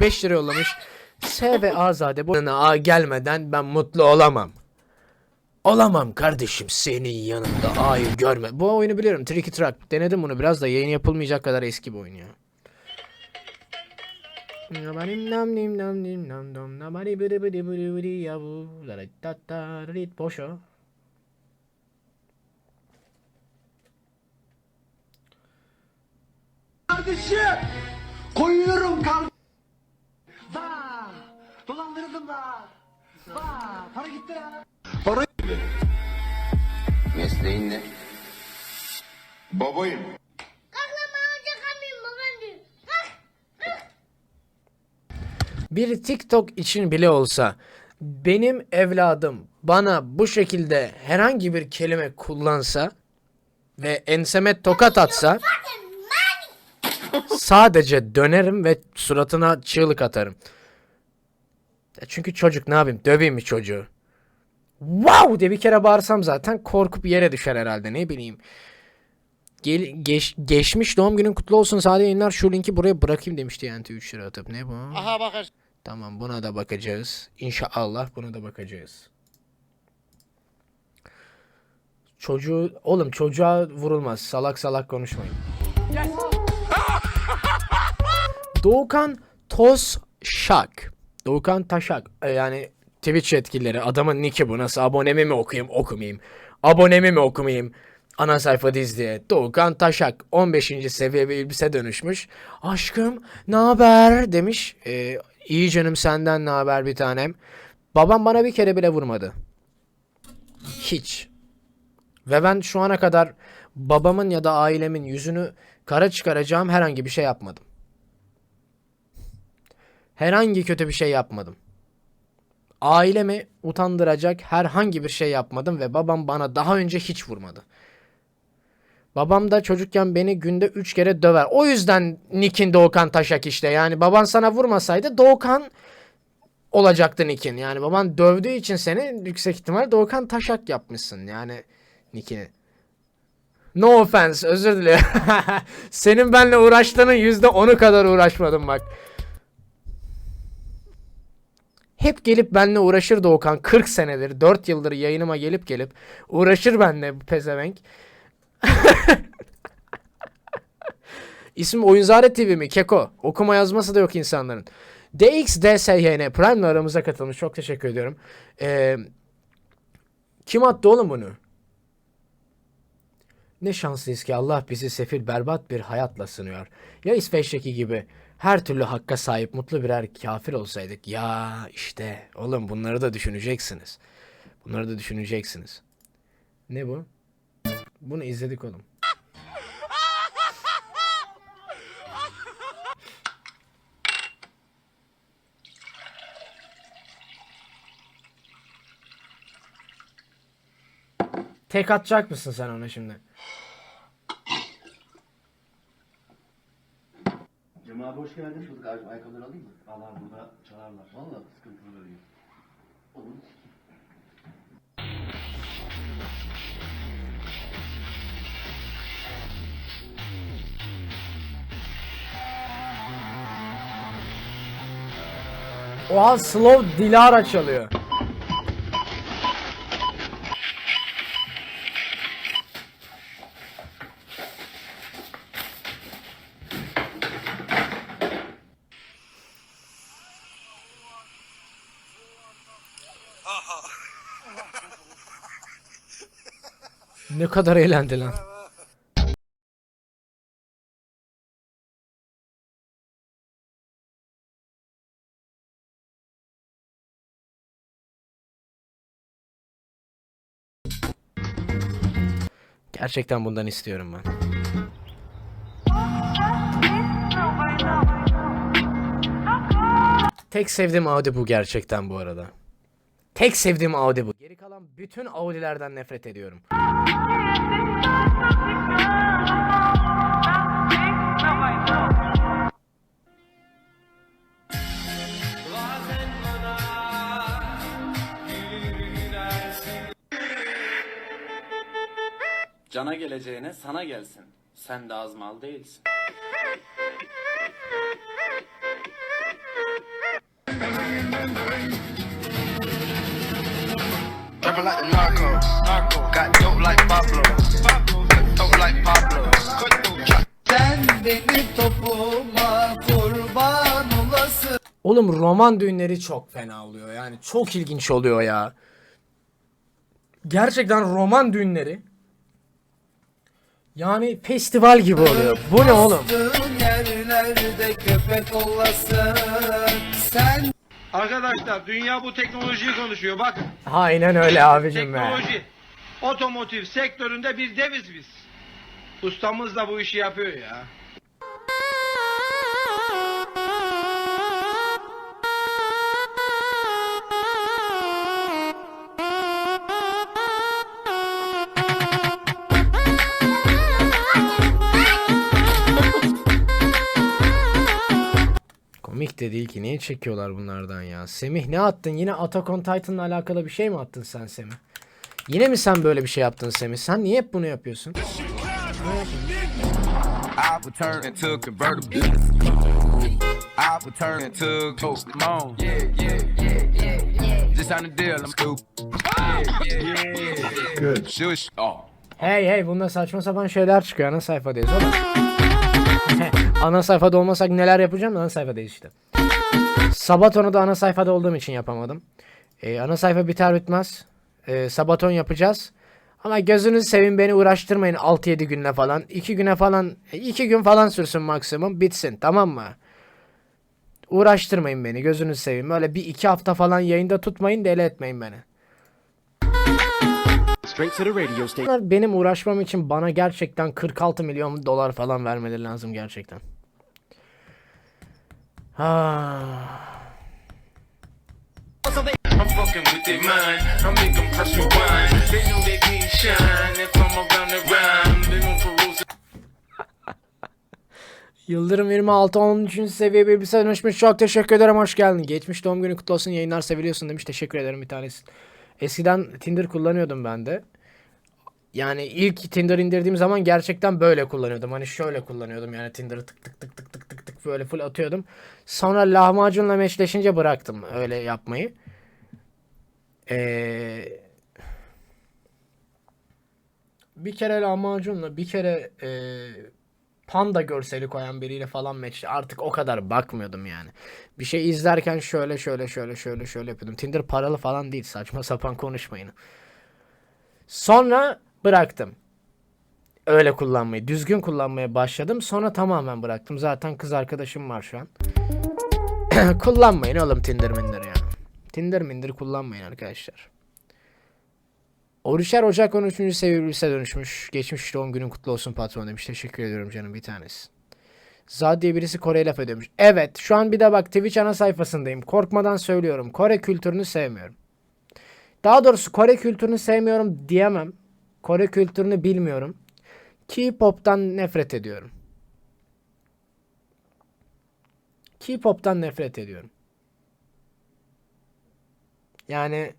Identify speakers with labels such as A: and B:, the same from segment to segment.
A: 5 lira yollamış. S ve Azade bu A gelmeden ben mutlu olamam. Olamam kardeşim senin yanında A'yı görme. Bu oyunu biliyorum. Tricky Track. Denedim bunu biraz da yayın yapılmayacak kadar eski bir oyun ya. Boş o.
B: Kardeşim koyuyorum kardeşim. Para gitti ya.
C: Mesleğin ne? Babayım.
A: Bir TikTok için bile olsa benim evladım bana bu şekilde herhangi bir kelime kullansa ve enseme tokat atsa sadece dönerim ve suratına çığlık atarım. Çünkü çocuk ne yapayım? Döveyim mi çocuğu? Wow diye bir kere bağırsam zaten korkup yere düşer herhalde ne bileyim. Gel, geç, geçmiş doğum günün kutlu olsun sade yayınlar şu linki buraya bırakayım demişti yani 3 lira atıp ne bu?
D: Aha bakar.
A: Tamam buna da bakacağız. İnşallah buna da bakacağız. Çocuğu oğlum çocuğa vurulmaz. Salak salak konuşmayın. Doğukan Toz Şak. Doğukan Taşak. E, Yani Twitch yetkilileri. Adamın nicki bu. Nasıl abonemi mi okuyayım okumayayım. Abonemi mi okumayayım. Ana sayfa diz diye. Doğukan Taşak 15. seviye bir elbise dönüşmüş. Aşkım ne haber demiş. E, iyi canım senden ne haber bir tanem. Babam bana bir kere bile vurmadı. Hiç. Ve ben şu ana kadar babamın ya da ailemin yüzünü kara çıkaracağım herhangi bir şey yapmadım. Herhangi kötü bir şey yapmadım. Ailemi utandıracak herhangi bir şey yapmadım ve babam bana daha önce hiç vurmadı. Babam da çocukken beni günde 3 kere döver. O yüzden Nick'in Doğukan Taşak işte. Yani baban sana vurmasaydı Doğukan olacaktı Nick'in. Yani baban dövdüğü için seni yüksek ihtimal Doğukan Taşak yapmışsın. Yani Nick'ini. No offense özür dilerim. Senin benimle uğraştığının yüzde onu kadar uğraşmadım bak. Hep gelip benimle uğraşır Doğukan 40 senedir 4 yıldır yayınıma gelip gelip uğraşır benimle bu pezevenk. İsmim Oyunzare TV mi? Keko. Okuma yazması da yok insanların. DXDSYN Prime'la aramıza katılmış. Çok teşekkür ediyorum. Ee, kim attı oğlum bunu? Ne şanslıyız ki Allah bizi sefil berbat bir hayatla sınıyor. Ya İsveç'teki gibi her türlü hakka sahip mutlu birer kafir olsaydık. Ya işte oğlum bunları da düşüneceksiniz. Bunları da düşüneceksiniz. Ne bu? Bunu izledik oğlum. Tek atacak mısın sen ona şimdi?
E: Hoş geldin. Şurada ay- ayakkabıları alayım mı? Allah burada çalarlar. Valla sıkıntılı oluyor. Olur.
A: Oha slow Dilara çalıyor. Ne kadar eğlendi lan. Gerçekten bundan istiyorum ben. Tek sevdiğim Audi bu gerçekten bu arada. Tek sevdiğim Audi bu. Kalan bütün Audi'lerden nefret ediyorum.
F: Cana geleceğine sana gelsin. Sen de az mal değilsin.
C: Trapping like the narco. Got dope like Pablo. Dope like Pablo.
B: Sen beni topuma kurban olasın.
A: Oğlum roman düğünleri çok fena oluyor. Yani çok ilginç oluyor ya. Gerçekten roman düğünleri yani festival gibi oluyor. Bu ne oğlum?
B: Yerlerde köpek olasın. Sen
D: Arkadaşlar dünya bu teknolojiyi konuşuyor. Bakın
A: Aynen öyle abicim be.
D: teknoloji otomotiv sektöründe bir deviz biz. Ustamız da bu işi yapıyor ya.
A: Komik de değil ki. Niye çekiyorlar bunlardan ya? Semih ne attın? Yine Attack on Titan'la alakalı bir şey mi attın sen Semih? Yine mi sen böyle bir şey yaptın Semih? Sen niye hep bunu yapıyorsun? Hey hey bunda saçma sapan şeyler çıkıyor. Ana sayfadayız oğlum ana sayfada olmasak neler yapacağım? Ana sayfadayız işte. Sabaton'u da ana sayfada olduğum için yapamadım. Ee, ana sayfa biter bitmez. Ee, Sabaton yapacağız. Ama gözünüzü sevin beni uğraştırmayın 6-7 günle falan. 2 güne falan 2 gün falan sürsün maksimum bitsin tamam mı? Uğraştırmayın beni gözünüzü seveyim. Öyle bir iki hafta falan yayında tutmayın deli etmeyin beni. Benim uğraşmam için bana gerçekten 46 milyon dolar falan vermeleri lazım gerçekten.
C: Ha.
A: Yıldırım 26 13. seviye bilgisayar dönüşmüş. Çok teşekkür ederim. Hoş geldin. Geçmiş doğum günü kutlu olsun. Yayınlar seviliyorsun demiş. Teşekkür ederim bir tanesi. Eskiden Tinder kullanıyordum ben de. Yani ilk Tinder indirdiğim zaman gerçekten böyle kullanıyordum. Hani şöyle kullanıyordum yani Tinder'ı tık tık tık tık tık tık tık böyle full atıyordum. Sonra lahmacunla meşleşince bıraktım öyle yapmayı. Ee, bir kere lahmacunla bir kere e, panda görseli koyan biriyle falan meç artık o kadar bakmıyordum yani. Bir şey izlerken şöyle şöyle şöyle şöyle şöyle yapıyordum. Tinder paralı falan değil saçma sapan konuşmayın. Sonra bıraktım. Öyle kullanmayı, düzgün kullanmaya başladım. Sonra tamamen bıraktım. Zaten kız arkadaşım var şu an. kullanmayın oğlum Tinder mindir ya. Tinder mindir kullanmayın arkadaşlar. Orişer Ocak 13. seviye lise dönüşmüş. Geçmiş doğum günün kutlu olsun patron demiş. Teşekkür ediyorum canım bir tanesi. Zad diye birisi Kore laf ediyormuş. Evet şu an bir de bak Twitch ana sayfasındayım. Korkmadan söylüyorum. Kore kültürünü sevmiyorum. Daha doğrusu Kore kültürünü sevmiyorum diyemem. Kore kültürünü bilmiyorum. K-pop'tan nefret ediyorum. K-pop'tan nefret ediyorum. Yani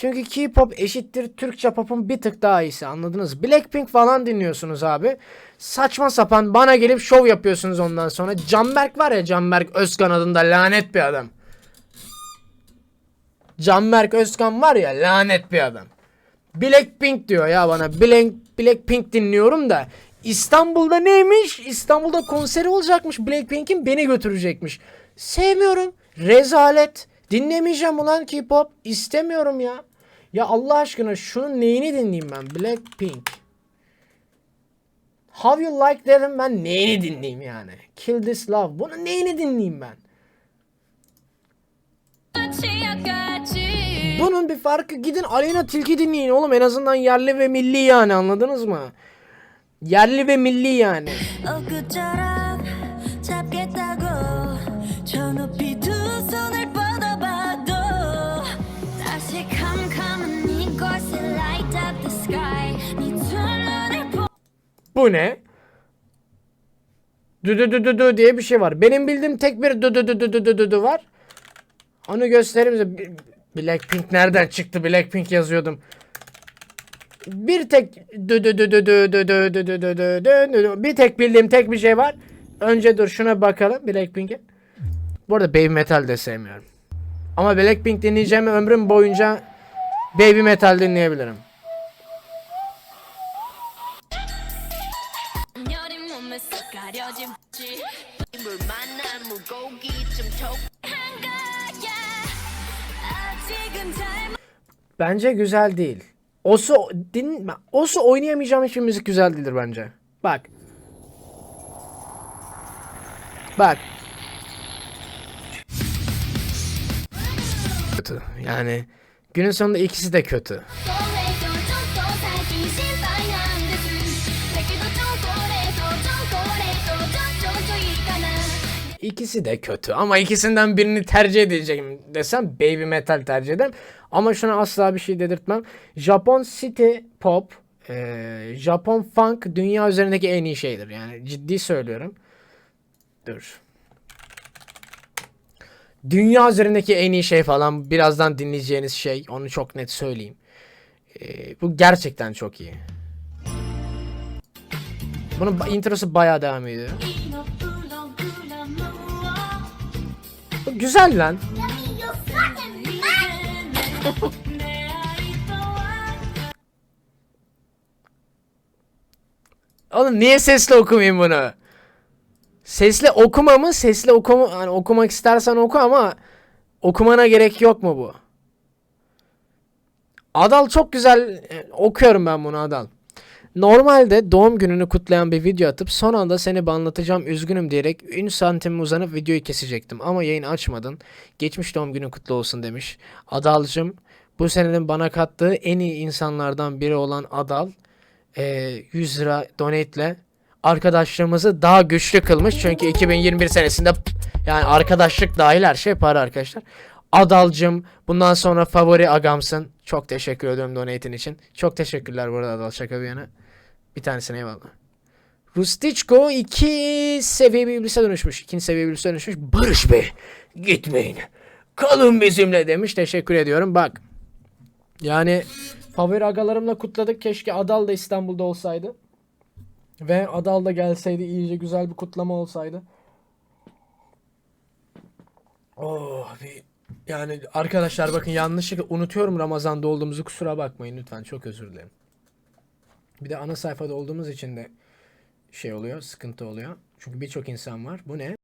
A: çünkü K-pop eşittir Türkçe pop'un bir tık daha iyisi anladınız? Blackpink falan dinliyorsunuz abi. Saçma sapan bana gelip şov yapıyorsunuz ondan sonra. Canberk var ya Canberk Özkan adında lanet bir adam. Canberk Özkan var ya lanet bir adam. Blackpink diyor ya bana. Black, Blackpink dinliyorum da. İstanbul'da neymiş? İstanbul'da konseri olacakmış Blackpink'in beni götürecekmiş. Sevmiyorum. Rezalet. Dinlemeyeceğim ulan K-pop. İstemiyorum ya. Ya Allah aşkına şunun neyini dinleyeyim ben? Blackpink. How you like dedim ben neyini dinleyeyim yani? Kill this love. Bunun neyini dinleyeyim ben? Bunun bir farkı gidin Aleyna Tilki dinleyin oğlum en azından yerli ve milli yani anladınız mı? Yerli ve milli yani. Bu ne? Dü dü dü dü diye bir şey var. Benim bildiğim tek bir dü dü dü dü dü dü dü var. Onu göstereyim size. Blackpink nereden çıktı? Blackpink yazıyordum. Bir tek dü dü dü dü dü dü dü dü dü dü dü dü dü dü. bir tek bildiğim tek bir şey var. Önce dur şuna bakalım Blackpink'e. Bu arada Baby Metal de sevmiyorum. Ama Blackpink dinleyeceğim ömrüm boyunca Baby Metal dinleyebilirim.
G: 가려진 지 물 만난 물고기 좀 톡한 거야 아직은 잘
A: Bence güzel değil. Osu din Osu oynayamayacağım hiçbir müzik güzel değildir bence. Bak. Bak. Kötü. Yani günün sonunda ikisi de kötü. İkisi de kötü ama ikisinden birini tercih edeceğim desem Baby Metal tercih ederim. Ama şuna asla bir şey dedirtmem. Japon City Pop, e, Japon Funk dünya üzerindeki en iyi şeydir. Yani ciddi söylüyorum. Dur. Dünya üzerindeki en iyi şey falan birazdan dinleyeceğiniz şey onu çok net söyleyeyim. E, bu gerçekten çok iyi. Bunun introsu bayağı devam ediyor. Güzel lan. Oğlum niye sesli okumayayım bunu? Sesli okuma mı? Sesli okuma hani okumak istersen oku ama okumana gerek yok mu bu? Adal çok güzel e, okuyorum ben bunu Adal. Normalde doğum gününü kutlayan bir video atıp son anda seni banlatacağım üzgünüm diyerek 3 santim uzanıp videoyu kesecektim ama yayın açmadın. Geçmiş doğum günü kutlu olsun demiş. Adalcım bu senenin bana kattığı en iyi insanlardan biri olan Adal e, 100 lira donate'le arkadaşlığımızı daha güçlü kılmış. Çünkü 2021 senesinde yani arkadaşlık dahil her şey para arkadaşlar. Adalcım bundan sonra favori agamsın. Çok teşekkür ediyorum donate'in için. Çok teşekkürler bu arada Adal şaka bir yana. Bir tanesine eyvallah. Rustichko iki seviye bir iblise dönüşmüş. İkinci seviye bir iblise dönüşmüş. Barış Bey gitmeyin. Kalın bizimle demiş. Teşekkür ediyorum. Bak. Yani favori agalarımla kutladık. Keşke Adal da İstanbul'da olsaydı. Ve Adal da gelseydi iyice güzel bir kutlama olsaydı. Oh bir yani arkadaşlar bakın yanlışlıkla unutuyorum Ramazan'da olduğumuzu kusura bakmayın lütfen çok özür dilerim. Bir de ana sayfada olduğumuz için de şey oluyor sıkıntı oluyor. Çünkü birçok insan var. Bu ne?